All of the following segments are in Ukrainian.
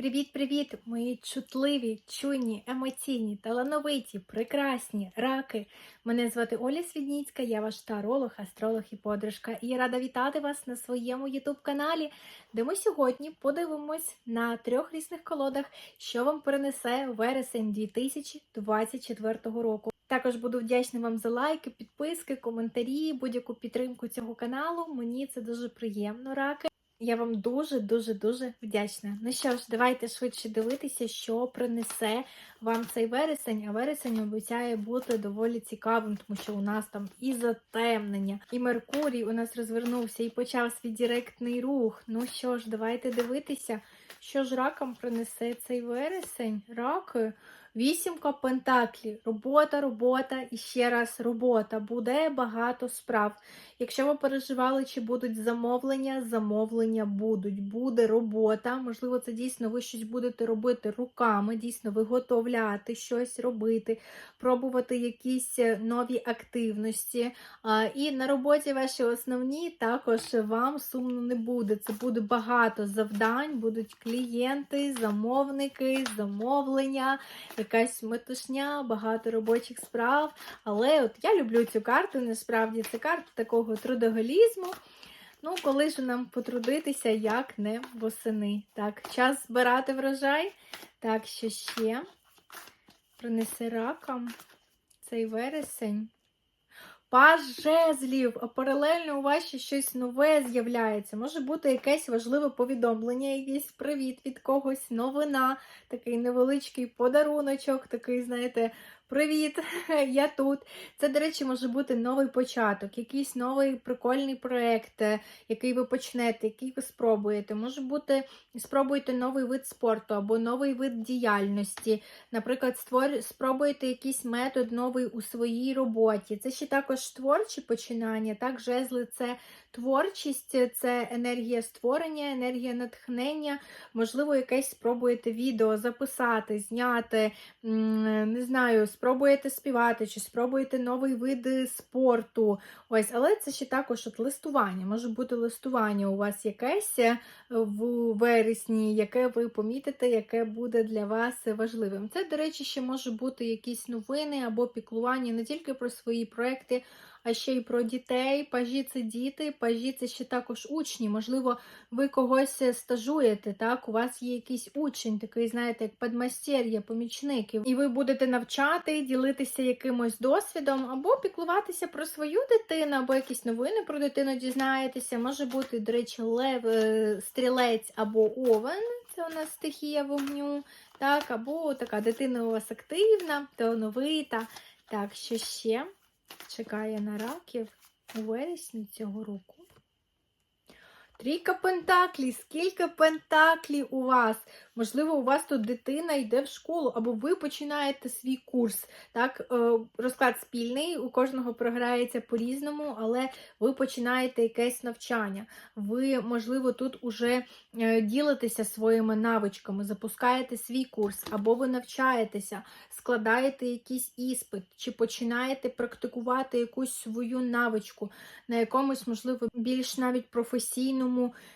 Привіт-привіт, мої чутливі, чуйні, емоційні, талановиті, прекрасні раки. Мене звати Оля Свідніцька, я ваш таролог, астролог і подружка. І я рада вітати вас на своєму ютуб-каналі, де ми сьогодні подивимось на трьох різних колодах, що вам принесе вересень 2024 року. Також буду вдячна вам за лайки, підписки, коментарі, будь-яку підтримку цього каналу. Мені це дуже приємно, раки. Я вам дуже, дуже, дуже вдячна. Ну що ж, давайте швидше дивитися, що принесе вам цей вересень. А вересень обіцяє бути доволі цікавим, тому що у нас там і затемнення, і Меркурій у нас розвернувся і почав свій директний рух. Ну що ж, давайте дивитися, що ж ракам принесе цей вересень. Раки. Вісімка пентаклів. Робота, робота і ще раз робота. Буде багато справ. Якщо ви переживали, чи будуть замовлення, замовлення будуть. Буде робота. Можливо, це дійсно ви щось будете робити руками, дійсно виготовляти щось робити, пробувати якісь е, нові активності. І на роботі ваші основні також вам сумно не буде. Це буде багато завдань, будуть клієнти, замовники, замовлення якась метушня, багато робочих справ. Але от я люблю цю карту, насправді це карта такого трудоголізму. Ну, коли ж нам потрудитися, як не восени. Так, час збирати врожай. Так, що ще принесе ракам цей вересень. Паж жезлів, паралельно у вас ще щось нове з'являється. Може бути якесь важливе повідомлення, якийсь привіт від когось, новина, такий невеличкий подаруночок, такий, знаєте, привіт, я тут. Це, до речі, може бути новий початок, якийсь новий прикольний проєкт, е, який ви почнете, який ви спробуєте. Може бути, спробуєте новий вид спорту або новий вид діяльності. Наприклад, створ... спробуєте якийсь метод новий у своїй роботі. Це ще також творчі починання. Так, жезли це творчість, це енергія створення, енергія натхнення. Можливо, якесь спробуєте відео записати, зняти, не знаю, спробуєте співати, чи спробуєте новий вид спорту. Ось, але це ще також от листування. Може бути листування у вас якесь е, в вересні, яке ви помітите, яке буде для вас важливим. Це, до речі, ще може бути якісь новини або піклування не тільки про свої проекти, а ще й про дітей. Пажі це діти, пажі це ще також учні. Можливо, ви когось стажуєте, так? У вас є якийсь учень, такий, знаєте, як подмастер'я, помічник, і ви будете навчати, ділитися якимось досвідом, або піклуватися про свою дитину, або якісь новини про дитину дізнаєтеся. Може бути, до речі, лев, е, стрілець або овен. Це у нас стихія вогню, так, або така дитина у вас активна, талановита. Так, що ще? чекає на раків у вересні цього року. Трійка пентаклів. Скільки пентаклів у вас? Можливо, у вас тут дитина йде в школу, або ви починаєте свій курс. Так, е, Розклад спільний, у кожного програється по-різному, але ви починаєте якесь навчання. Ви, можливо, тут уже е, ділитеся своїми навичками, запускаєте свій курс, або ви навчаєтеся, складаєте якийсь іспит, чи починаєте практикувати якусь свою навичку на якомусь, можливо, більш навіть професійному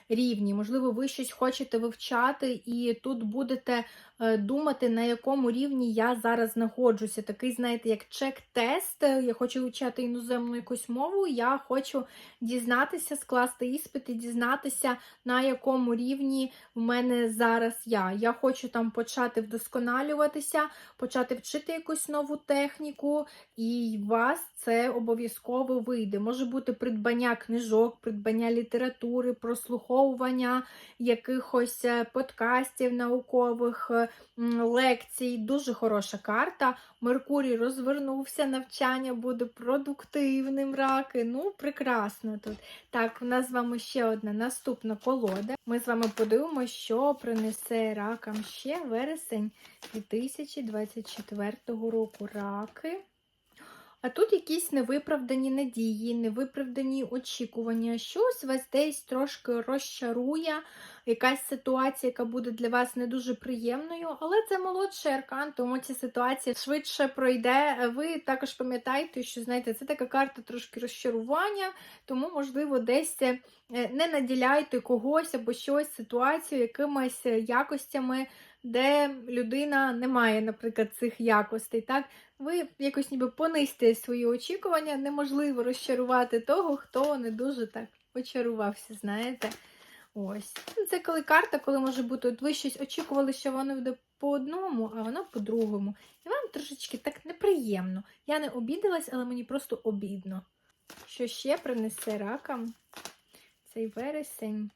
рівні. Можливо, ви щось хочете вивчати, і тут будете е, думати, на якому рівні я зараз знаходжуся. Такий, знаєте, як чек-тест. Я хочу вивчати іноземну якусь мову, я хочу дізнатися, скласти іспит і дізнатися, на якому рівні в мене зараз я. Я хочу там почати вдосконалюватися, почати вчити якусь нову техніку, і вас це обов'язково вийде. Може бути придбання книжок, придбання літератури, прослуховування якихось е, подкастів наукових, е, лекцій. Дуже хороша карта. Меркурій розвернувся, навчання буде продуктивним раки. Ну, прекрасно тут. Так, у нас з вами ще одна наступна колода. Ми з вами подивимося, що принесе ракам ще вересень 2024 року. Раки. А тут якісь невиправдані надії, невиправдані очікування, щось вас десь трошки розчарує, якась ситуація, яка буде для вас не дуже приємною, але це молодший аркан, тому ця ситуація швидше пройде. Ви також пам'ятаєте, що знаєте, це така карта трошки розчарування, тому, можливо, десь е, не наділяйте когось або щось, ситуацію якимись якостями, де людина не має, наприклад, цих якостей. Так? Ви якось ніби понизьте свої очікування, неможливо розчарувати того, хто не дуже так очарувався, знаєте. Ось. Ну, Це коли карта, коли може бути, от ви щось очікували, що воно буде по одному, а воно по-другому. І вам трошечки так неприємно. Я не обідалась, але мені просто обідно. Що ще принесе ракам цей вересень?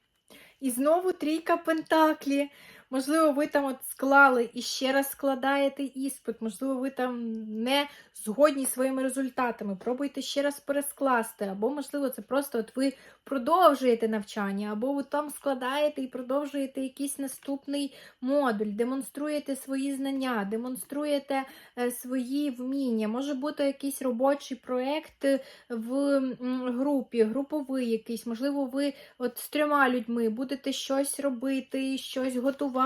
І знову трійка пентаклі. Можливо, ви там от склали і ще раз складаєте іспит, можливо, ви там не згодні своїми результатами. Пробуйте ще раз перескласти, або, можливо, це просто от ви продовжуєте навчання, або ви там складаєте і продовжуєте якийсь наступний модуль, демонструєте свої знання, демонструєте е, свої вміння. Може бути якийсь робочий проєкт в групі, груповий якийсь, можливо, ви от з трьома людьми будете щось робити, щось готувати,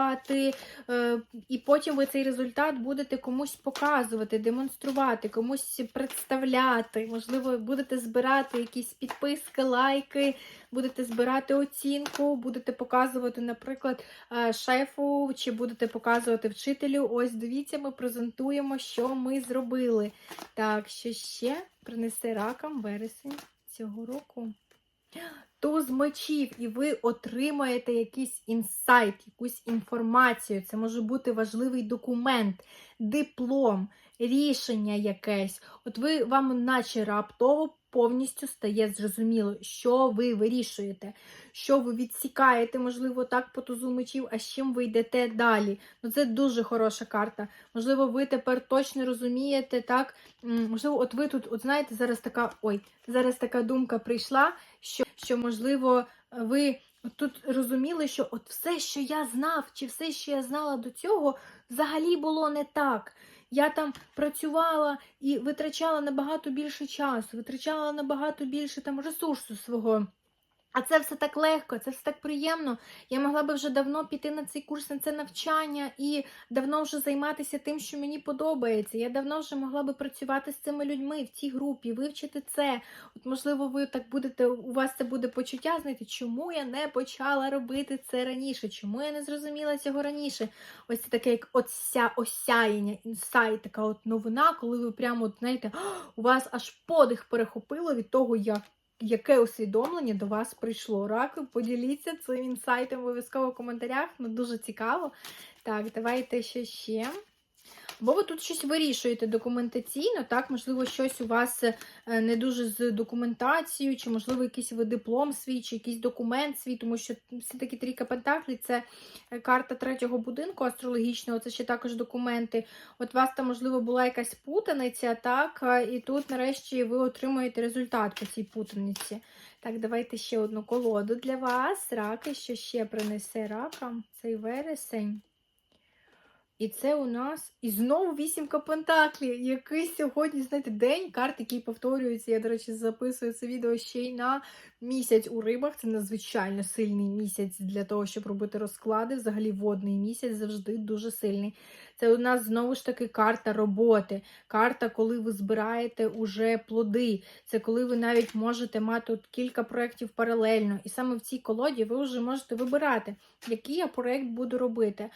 е, і потім ви цей результат будете комусь показувати, демонструвати, комусь представляти. Можливо, будете збирати якісь підписки, лайки, будете збирати оцінку, будете показувати, наприклад, е, шефу, чи будете показувати вчителю. Ось дивіться, ми презентуємо, що ми зробили. Так, що ще принесе ракам вересень цього року туз мечів, і ви отримаєте якийсь інсайт, якусь інформацію. Це може бути важливий документ, диплом, рішення якесь. От ви вам, наче раптово, повністю стає зрозуміло, що ви вирішуєте, що ви відсікаєте, можливо, так по тузу мечів, а з чим ви йдете далі. Ну, це дуже хороша карта. Можливо, ви тепер точно розумієте, так? Можливо, от ви тут, от знаєте, зараз така ой, зараз така думка прийшла, що, що можливо, ви тут розуміли, що от все, що я знав, чи все, що я знала до цього, взагалі було не так. Я там працювала і витрачала набагато більше часу, витрачала набагато більше там ресурсу свого. А це все так легко, це все так приємно. Я могла би вже давно піти на цей курс, на це навчання і давно вже займатися тим, що мені подобається. Я давно вже могла би працювати з цими людьми в цій групі, вивчити це. От, можливо, ви так будете, у вас це буде почуття, знаєте, чому я не почала робити це раніше, чому я не зрозуміла цього раніше. Ось це таке, як оця осяяння, інсайт, така от новина, коли ви прямо, от, знаєте, у вас аж подих перехопило від того, як. Яке усвідомлення до вас прийшло? Раки, поділіться цим інсайтом обов'язково в коментарях. Ну, дуже цікаво. Так, давайте ще ще. Бо ви тут щось вирішуєте документаційно, так, можливо, щось у вас е, не дуже з документацією, чи, можливо, якийсь ви диплом свій, чи якийсь документ свій, тому що все-таки трійка пентаклів це е, карта третього будинку астрологічного, це ще також документи. От у вас там, можливо, була якась путаниця, так, і тут, нарешті, ви отримуєте результат по цій путаниці. Так, давайте ще одну колоду для вас. Раки, що ще принесе ракам цей вересень. І це у нас і знову вісімка Пентаклі. Який сьогодні, знаєте, день карт, який повторюється. Я, до речі, записую це відео ще й на місяць у рибах. Це надзвичайно сильний місяць для того, щоб робити розклади. Взагалі, водний місяць завжди дуже сильний. Це у нас знову ж таки карта роботи. Карта, коли ви збираєте уже плоди. Це коли ви навіть можете мати от кілька проєктів паралельно. І саме в цій колоді ви вже можете вибирати, який я проєкт буду робити,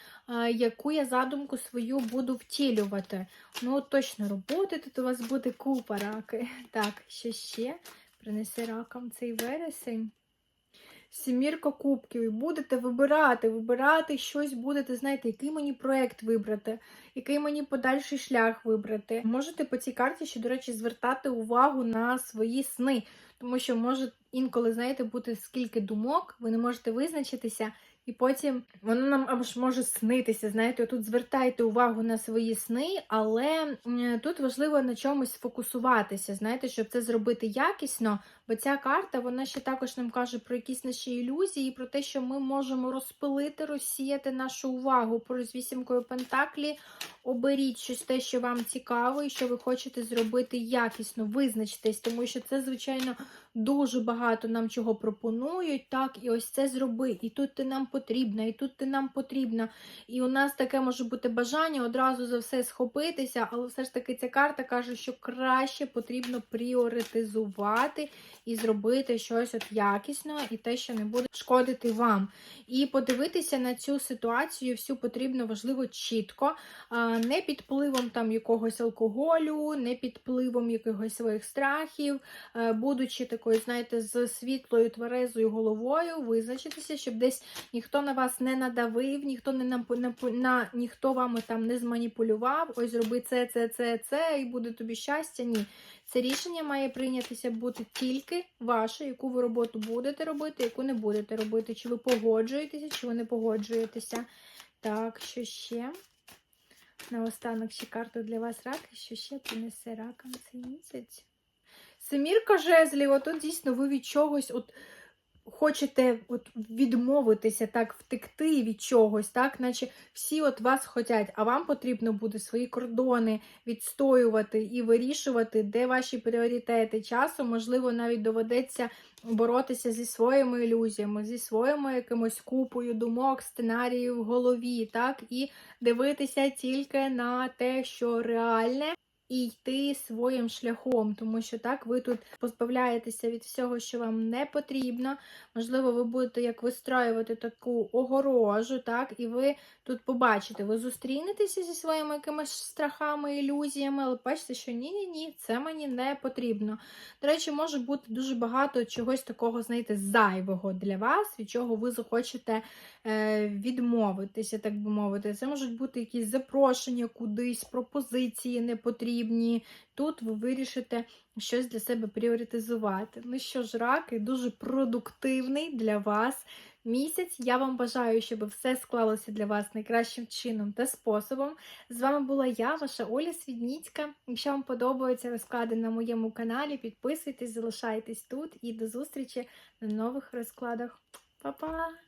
яку я задумку свою буду втілювати. Ну, точно роботи тут у вас буде купа раки. Так, що ще принесе ракам цей вересень. Сімірка кубків, і будете вибирати, вибирати щось будете, знаєте, який мені проект вибрати, який мені подальший шлях вибрати. Можете по цій карті, ще, до речі, звертати увагу на свої сни, тому що може інколи, знаєте, бути скільки думок, ви не можете визначитися, і потім воно нам аж може снитися. Знаєте, тут звертайте увагу на свої сни, але тут важливо на чомусь фокусуватися, знаєте, щоб це зробити якісно. Бо ця карта вона ще також нам каже про якісь наші ілюзії, про те, що ми можемо розпилити, розсіяти нашу увагу. Про з вісімкою Пентаклі оберіть щось те, що вам цікаво, і що ви хочете зробити якісно, визначтесь, тому що це, звичайно, дуже багато нам чого пропонують. Так, і ось це зроби. І тут ти нам потрібна, і тут ти нам потрібна. І у нас таке може бути бажання одразу за все схопитися, але все ж таки ця карта каже, що краще потрібно пріоритизувати і зробити щось от якісно і те, що не буде шкодити вам. І подивитися на цю ситуацію всю потрібно важливо чітко, не під впливом там якогось алкоголю, не під впливом якихось своїх страхів, е, будучи такою, знаєте, з світлою тверезою головою, визначитися, щоб десь ніхто на вас не надавив, ніхто не на, на, на ніхто вами там не зманіпулював. Ось зроби це, це, це, це, і буде тобі щастя. Ні. Це рішення має прийнятися бути тільки ваше, яку ви роботу будете робити, яку не будете робити. Чи ви погоджуєтеся, чи ви не погоджуєтеся. Так, що ще? Наостанок ще карту для вас раки, що ще принесе ракам цей місяць. Семірка жезлів, отут дійсно ви від чогось от хочете от відмовитися, так, втекти від чогось, так, наче всі от вас хотять, а вам потрібно буде свої кордони відстоювати і вирішувати, де ваші пріоритети. Часом, можливо, навіть доведеться боротися зі своїми ілюзіями, зі своїми якимось купою думок, сценаріїв в голові, так, і дивитися тільки на те, що реальне. І йти своїм шляхом, тому що так ви тут позбавляєтеся від всього, що вам не потрібно. Можливо, ви будете як вистраювати таку огорожу, так, і ви тут побачите, ви зустрінетеся зі своїми якимись страхами, ілюзіями, але бачите, що ні-ні ні, це мені не потрібно. До речі, може бути дуже багато чогось такого, знаєте, зайвого для вас, від чого ви захочете е, відмовитися, так би мовити. Це можуть бути якісь запрошення кудись, пропозиції непотрібні. Тут ви вирішите щось для себе пріоритизувати. Ну що ж, раки, дуже продуктивний для вас місяць. Я вам бажаю, щоб все склалося для вас найкращим чином та способом. З вами була я, ваша Оля Свідніцька. Якщо вам подобаються розклади на моєму каналі, підписуйтесь, залишайтесь тут і до зустрічі на нових розкладах. Па-па!